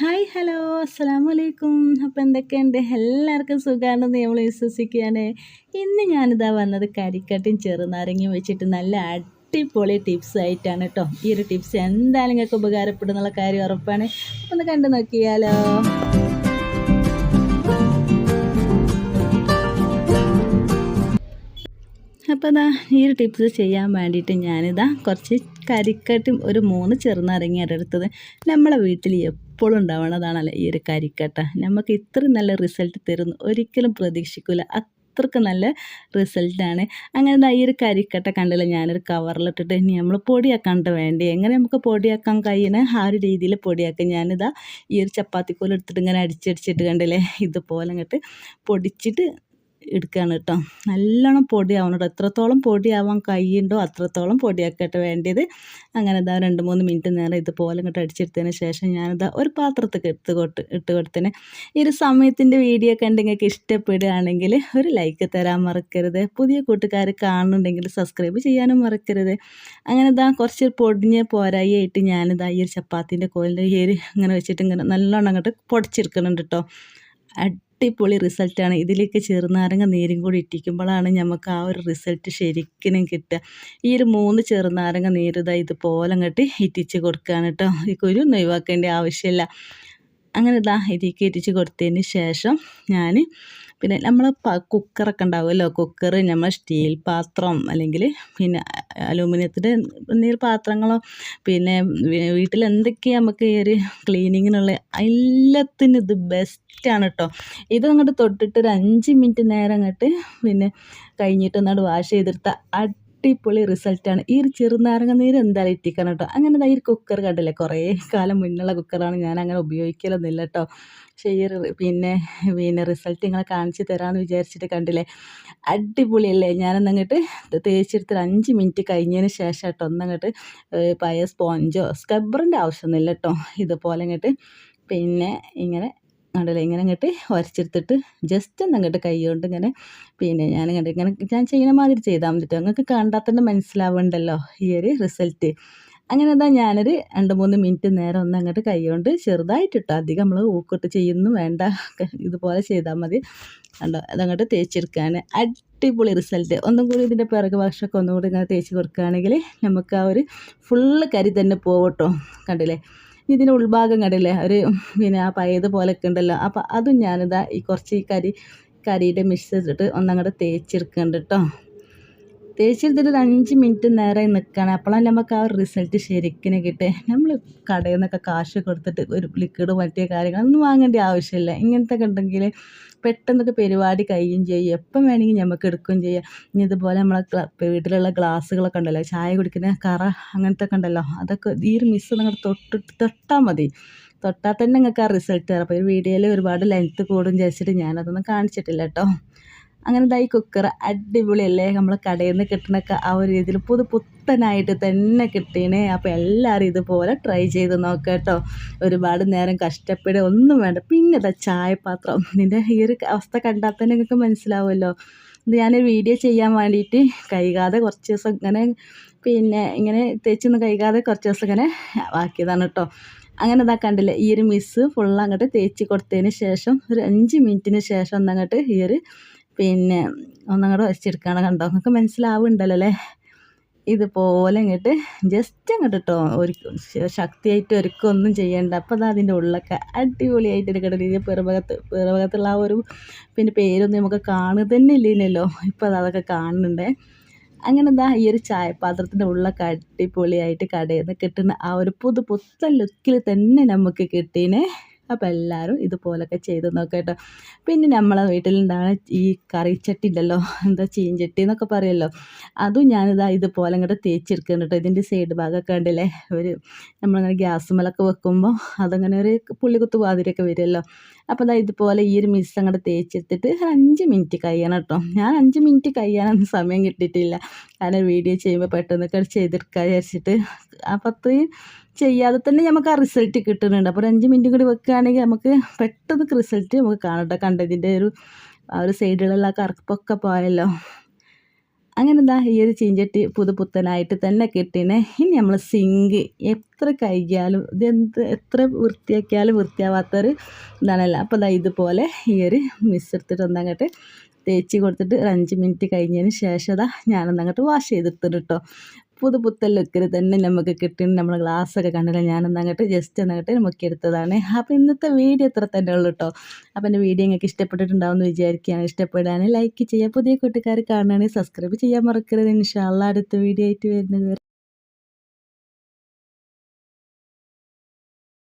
Hi hello. അസ്സാം വലൈക്കും അപ്പോൾ എന്തൊക്കെയുണ്ട്? എല്ലാവർക്കും സുഖമാണെന്ന് നമ്മൾ വിശ്വസിക്കുകയാണ്. ഇന്ന് ഞാനിതാ വന്നത് കരിക്കട്ടും ചെറുനാരങ്ങയും വെച്ചിട്ട് നല്ല അടിപൊളി ടിപ്സ് ആയിട്ടാണ് കേട്ടോ ഈ ഒരു ടിപ്സ് എന്തായാലും നിങ്ങൾക്ക് ഉപകാരപ്പെടുന്നുള്ള കാര്യം ഉറപ്പാണ്. ഒന്ന് കണ്ടു നോക്കിയാലോ. അപ്പോൾ ഇതാ ഈ ഒരു ടിപ്സ് ചെയ്യാൻ വേണ്ടിയിട്ട് ഞാനിതാ കുറച്ച് കരിക്കട്ടും ഒരു മൂന്ന് ചെറുനാരങ്ങയാണ് എടുത്തത്. നമ്മളെ വീട്ടിൽ എപ്പോഴും ഉണ്ടാവണതാണല്ലോ ഈ ഒരു കരിക്കട്ട. നമുക്ക് ഇത്ര നല്ല റിസൾട്ട് തരുന്നു. ഒരിക്കലും പ്രതീക്ഷിക്കില്ല അത്രയ്ക്ക് നല്ല റിസൾട്ടാണ് അങ്ങനെ ഈ ഒരു കരിക്കട്ട കണ്ടല്ലോ? ഞാനൊരു കവറിലിട്ടിട്ട് ഇനി നമ്മൾ പൊടിയാക്കാണ്ട് വേണ്ടി? എങ്ങനെ നമുക്ക് പൊടിയാക്കാൻ കഴിയുന്ന ആ ഒരു രീതിയിൽ പൊടിയാക്കാം. ഞാനിതാ ഈ ഒരു ചപ്പാത്തിക്കോലെടുത്തിട്ട് ഇങ്ങനെ അടിച്ചടിച്ചിട്ട് കണ്ടില്ലേ? ഇതുപോലെ അങ്ങോട്ട് പൊടിച്ചിട്ട് എടുക്കുകയാണ് കേട്ടോ നല്ലോണം പൊടിയാവണം കേട്ടോ എത്രത്തോളം പൊടിയാവാൻ കൈയുണ്ടോ അത്രത്തോളം പൊടിയാക്കട്ടെ വേണ്ടത് അങ്ങനെ ഇതാ രണ്ട് മൂന്ന് മിനിറ്റ് നേരം ഇതുപോലെ ഇങ്ങോട്ട് അടിച്ചെടുത്തതിന് ശേഷം ഞാനിതാ ഒരു പാത്രത്തിൽ എടുത്ത് കൊട്ട് ഇട്ട് കൊടുത്തതിന്. ഈ ഒരു സമയത്തിന്റെ വീഡിയോ ഒക്കെ ഉണ്ടെങ്കിൽ ഇഷ്ടപ്പെടുകയാണെങ്കിൽ ഒരു ലൈക്ക് തരാൻ മറക്കരുത്. പുതിയ കൂട്ടുകാർ കാണുന്നുണ്ടെങ്കിൽ സബ്സ്ക്രൈബ് ചെയ്യാനും മറക്കരുത്. അങ്ങനെ ഇതാ കുറച്ച് പൊടിഞ്ഞ് പോരായി ആയിട്ട് ഞാനിതാ ഈ ഒരു ചപ്പാത്തിന്റെ കോലിന്റെ ഏരി ഇങ്ങനെ വെച്ചിട്ട് ഇങ്ങനെ നല്ലോണം അങ്ങോട്ട് പൊടിച്ചെടുക്കുന്നുണ്ട് കേട്ടോ അടിപൊളി റിസൾട്ടാണ്. ഇതിലേക്ക് ചെറുനാരങ്ങ നീരും കൂടി ഇട്ടിക്കുമ്പോഴാണ് നമുക്ക് ആ ഒരു റിസൾട്ട് ശരിക്കും കിട്ടുക. ഈ ഒരു മൂന്ന് ചെറുനാരങ്ങ നീരിതാ ഇതുപോലെ അങ്ങോട്ട് ഇറ്റിച്ച് കൊടുക്കുകയാണ് കേട്ടോ ഈ കുരു ഒഴിവാക്കേണ്ട ആവശ്യമില്ല. അങ്ങനെ ഇതാ ഇതിലേക്ക് ഇരിച്ച് കൊടുത്തതിന് ശേഷം ഞാൻ പിന്നെ നമ്മൾ കുക്കറൊക്കെ ഉണ്ടാവുമല്ലോ. കുക്കർ നമ്മൾ സ്റ്റീൽ പാത്രം അല്ലെങ്കിൽ പിന്നെ അലൂമിനിയത്തിന്റെ എന്തെങ്കിലും പാത്രങ്ങളോ പിന്നെ വീട്ടിൽ എന്തൊക്കെയാണ് നമുക്ക് ഈ ഒരു ക്ലീനിങ്ങിനുള്ള എല്ലാത്തിനും ഇത് ബെസ്റ്റാണ് കേട്ടോ ഇത് അങ്ങോട്ട് തൊട്ടിട്ട് ഒരു അഞ്ച് മിനിറ്റ് നേരം അങ്ങോട്ട് പിന്നെ കഴിഞ്ഞിട്ട് ഒന്നാട് വാഷ് ചെയ്തെടുത്ത അടിപൊളി റിസൾട്ടാണ് ഈ ഒരു ചെറുനാരങ്ങ നീര് എന്തായാലും ഇറ്റിക്കണം കേട്ടോ അങ്ങനെ ഈ കുക്കർ കണ്ടില്ലേ? കുറേ കാലം മുന്നുള്ള കുക്കറാണ് ഞാൻ അങ്ങനെ ഉപയോഗിക്കലൊന്നുമില്ല കേട്ടോ പക്ഷേ ഈ പിന്നെ പിന്നെ റിസൾട്ട് നിങ്ങളെ കാണിച്ച് തരാമെന്ന് വിചാരിച്ചിട്ട് കണ്ടില്ലേ? അടിപൊളിയല്ലേ? ഞാനൊന്നങ്ങോട്ട് തേച്ചെടുത്തിട്ട് അഞ്ച് മിനിറ്റ് കഴിഞ്ഞതിന് ശേഷം കേട്ടോ ഒന്നങ്ങോട്ട് പഴയ സ്പോഞ്ചോ സ്ക്രബ്ബറിന്റെ ആവശ്യമൊന്നുമില്ല കേട്ടോ ഇതുപോലെ അങ്ങോട്ട് പിന്നെ ഇങ്ങനെ കണ്ടില്ലേ? ഇങ്ങനെ ഇങ്ങോട്ട് ഉരച്ചെടുത്തിട്ട് ജസ്റ്റ് ഒന്ന് അങ്ങോട്ട് കൈ കൊണ്ട് ഇങ്ങനെ പിന്നെ ഞാൻ ഇങ്ങോട്ട് ഇങ്ങനെ ഞാൻ ചെയ്യുന്ന മാതിരി ചെയ്താൽ മതി നിങ്ങൾക്ക് കണ്ടാൽ തന്നെ മനസ്സിലാവുന്നുണ്ടല്ലോ ഈ ഒരു റിസൾട്ട് അങ്ങനെ എന്താ ഞാനൊരു രണ്ട് മൂന്ന് മിനിറ്റ് നേരം ഒന്ന് അങ്ങോട്ട് കൈ കൊണ്ട് ചെറുതായിട്ടിട്ടോ അധികം നമ്മൾ ഊക്കിട്ട് ചെയ്യുന്നു വേണ്ട. ഇതുപോലെ ചെയ്താൽ മതി. കണ്ടോ? അതങ്ങോട്ട് തേച്ചെടുക്കാൻ അടിപൊളി റിസൾട്ട് ഒന്നും കൂടി ഇതിന്റെ പിറകു വശമൊക്കെ ഒന്നും കൂടി ഇങ്ങനെ തേച്ച് കൊടുക്കുകയാണെങ്കിൽ നമുക്ക് ആ ഒരു ഫുള്ള് കരി തന്നെ പോകട്ടോ കണ്ടില്ലേ? ഇതിന്റെ ഉൾഭാഗം കണ്ടില്ലേ? ഒരു പിന്നെ ആ പയത് പോലൊക്കെ ഉണ്ടല്ലോ. അപ്പോൾ അതും ഞാനിതാ ഈ കുറച്ച് ഈ കരി കരിയുടെ മിക്സ് ചെയ്തിട്ട് ഒന്നങ്ങോട്ട് തേച്ചെടുക്കുന്നുണ്ട് കേട്ടോ. തേച്ചെടുത്തിട്ട് ഇതൊരു അഞ്ച് മിനിറ്റ് നേരെ നിൽക്കണം അപ്പോഴാണ് നമുക്ക് ആ റിസൾട്ട് ശരിക്കും കിട്ടുക നമ്മൾ കടയിൽ നിന്നൊക്കെ കാശ് കൊടുത്തിട്ട് ഒരു ലിക്വിഡ് മറ്റേ കാര്യങ്ങളൊന്നും വാങ്ങേണ്ട ആവശ്യമില്ല. ഇങ്ങനത്തെ ഒക്കെ ഉണ്ടെങ്കിൽ പെട്ടെന്നൊക്കെ പരിപാടി കഴിയും ചെയ്യും. എപ്പം വേണമെങ്കിൽ നമുക്ക് എടുക്കുകയും ചെയ്യാം. ഇനി ഇതുപോലെ നമ്മളെ വീട്ടിലുള്ള ഗ്ലാസ്സുകളൊക്കെ ഉണ്ടല്ലോ. ചായ കുടിക്കുന്ന കറ അങ്ങനത്തെ ഒക്കെ ഉണ്ടല്ലോ. അതൊക്കെ ഈ ഒരു മിസ് നിങ്ങൾ തൊട്ടിട്ട് തൊട്ടാൽ മതി. തൊട്ടാൽ തന്നെ നിങ്ങൾക്ക് ആ റിസൾട്ട് തരാം അപ്പോൾ ഈ വീഡിയോയിൽ ഒരുപാട് ലെങ്ത്ത് കൂടും വിചാരിച്ചിട്ട് ഞാനതൊന്നും കാണിച്ചിട്ടില്ല കേട്ടോ അങ്ങനെ ഇതായി കുക്കർ അടിപൊളിയല്ലേ? നമ്മൾ കടയിൽ നിന്ന് കിട്ടണൊക്കെ ആ ഒരു രീതിയിൽ പുതു പുത്തനായിട്ട് തന്നെ കിട്ടീനെ. അപ്പോൾ എല്ലാവരും ഇതുപോലെ ട്രൈ ചെയ്ത് നോക്കാം കേട്ടോ ഒരുപാട് നേരം കഷ്ടപ്പെടുക ഒന്നും വേണ്ട. പിന്നെ ഇതാ ചായപാത്രം. നിന്റെ ഈ ഒരു അവസ്ഥ കണ്ടാൽ തന്നെ നിങ്ങൾക്ക് മനസ്സിലാവുമല്ലോ. ഇത് ഞാൻ വീഡിയോ ചെയ്യാൻ വേണ്ടിയിട്ട് കൈകാതെ കുറച്ച് ദിവസം ഇങ്ങനെ പിന്നെ ഇങ്ങനെ തേച്ചൊന്ന് കൈകാതെ കുറച്ച് ദിവസം ഇങ്ങനെ ആക്കിയതാണ് കേട്ടോ അങ്ങനെ ഇതാ കണ്ടില്ലേ ഈ ഒരു മിസ് ഫുൾ അങ്ങോട്ട് തേച്ച് കൊടുത്തതിന് ശേഷം ഒരു അഞ്ച് മിനിറ്റിന് ശേഷം ഒന്നങ്ങോട്ട് ഈ ഒരു പിന്നെ ഒന്നങ്ങോട്ട് വരച്ചെടുക്കുകയാണ് കണ്ടോ? നിങ്ങൾക്ക് മനസ്സിലാവുന്നുണ്ടല്ലോ അല്ലേ ഇതുപോലെ ഇങ്ങോട്ട് ജസ്റ്റ് അങ്ങോട്ട് കേട്ടോ ഒരു ശക്തിയായിട്ട് ഒരുക്കൊന്നും ചെയ്യേണ്ട. അപ്പോൾ അത് അതിന്റെ ഉള്ളൊക്കെ അടിപൊളിയായിട്ട് എടുക്കേണ്ട ഇത് പിറവകത്ത് പിറവകത്തുള്ള ആ ഒരു പിന്നെ പേരൊന്നും നമുക്ക് കാണുക തന്നെ ഇല്ലല്ലോ ഇപ്പോൾ അത് അതൊക്കെ കാണുന്നുണ്ട്. അങ്ങനെ എന്താ ഈ ഒരു ചായപാത്രത്തിന്റെ ഉള്ളൊക്കെ അടിപൊളിയായിട്ട് കടയിൽ നിന്ന് കിട്ടുന്ന ആ ഒരു പുതു പുത്തൻ ലുക്കിൽ തന്നെ നമുക്ക് കിട്ടീനെ. അപ്പോൾ എല്ലാവരും ഇതുപോലൊക്കെ ചെയ്ത് നോക്കട്ടോ പിന്നെ നമ്മളെ വീട്ടിലുണ്ടാകുന്ന ഈ കറിച്ചട്ടി ഉണ്ടല്ലോ എന്താ ചീഞ്ചട്ടി എന്നൊക്കെ പറയുമല്ലോ അതും ഞാനിതാ ഇതുപോലെ അങ്ങോട്ട് തേച്ചെടുക്കുന്നുണ്ട് കേട്ടോ. ഇതിന്റെ സൈഡ് ഭാഗമൊക്കെ ഉണ്ടല്ലേ ഒരു നമ്മളിങ്ങനെ ഗ്യാസ് മലൊക്കെ വെക്കുമ്പോൾ അതങ്ങനെ ഒരു പുള്ളിക്കുത്ത് വാതിരിയൊക്കെ വരുമല്ലോ അപ്പോൾ അതാ ഇതുപോലെ ഈ ഒരു മിസ് അങ്ങോട്ട് തേച്ചെടുത്തിട്ട് ഒരു അഞ്ച് മിനിറ്റ് കഴിയണം കേട്ടോ. ഞാൻ അഞ്ച് മിനിറ്റ് കഴിയാനൊന്നും സമയം കിട്ടിയിട്ടില്ല. കാരണം വീഡിയോ ചെയ്യുമ്പോൾ പെട്ടെന്നൊക്കെ ചെയ്തെടുക്കാൻ വിചാരിച്ചിട്ട്. അപ്പോൾ അത്രയും ചെയ്യാതെ തന്നെ നമുക്ക് ആ റിസൾട്ട് കിട്ടുന്നുണ്ട്. അപ്പോൾ അഞ്ച് മിനിറ്റ് കൂടി വെക്കുകയാണെങ്കിൽ നമുക്ക് പെട്ടെന്ന് റിസൾട്ട് നമുക്ക് കാണട്ടെ കണ്ടതിന്റെ ഒരു ആ ഒരു സൈഡിലുള്ള കറുപ്പൊക്കെ പോയല്ലോ. അങ്ങനെ എന്താ ഈ ഒരു ചീഞ്ചട്ടി പുതുപുത്തനായിട്ട് തന്നെ കിട്ടീനെ. ഇനി നമ്മൾ സിങ്ക് എത്ര കഴുകിയാലും ഇതെന്ത് എത്ര വൃത്തിയാക്കിയാലും വൃത്തിയാവാത്തൊരു ഇതാണല്ലോ. അപ്പോൾ ദാ ഇതുപോലെ ഈ ഒരു മിസ് എടുത്തിട്ട് ഒന്നങ്ങോട്ട് തേച്ച് കൊടുത്തിട്ട് ഒരു അഞ്ച് മിനിറ്റ് കഴിഞ്ഞതിന് ശേഷം അതാ ഞാനൊന്നങ്ങോട്ട് വാഷ് ചെയ്തെടുത്തിട്ട് കേട്ടോ പുതു പുത്തൻ ലുക്കിൽ തന്നെ നമുക്ക് കിട്ടി നമ്മൾ ഗ്ലാസ്സൊക്കെ കണ്ടില്ല? ഞാനൊന്ന് അങ്ങോട്ട് ജസ്റ്റ് ഒന്നങ്ങോട്ട് മുക്കിയെടുത്തതാണ് അപ്പോൾ ഇന്നത്തെ വീഡിയോ ഇത്ര തന്നെ ഉള്ളൂ കേട്ടോ അപ്പോൾ എന്റെ വീഡിയോ നിങ്ങൾക്ക് ഇഷ്ടപ്പെട്ടിട്ടുണ്ടാവുമെന്ന് വിചാരിക്കുകയാണ്. ഇഷ്ടപ്പെടാൻ ലൈക്ക് ചെയ്യുക. പുതിയ കൂട്ടുകാർ കാണുകയാണെങ്കിൽ സബ്സ്ക്രൈബ് ചെയ്യാൻ മറക്കരുത്. ഇൻഷാല്ല അടുത്ത വീഡിയോ ആയിട്ട് വരുന്നത് വരെ.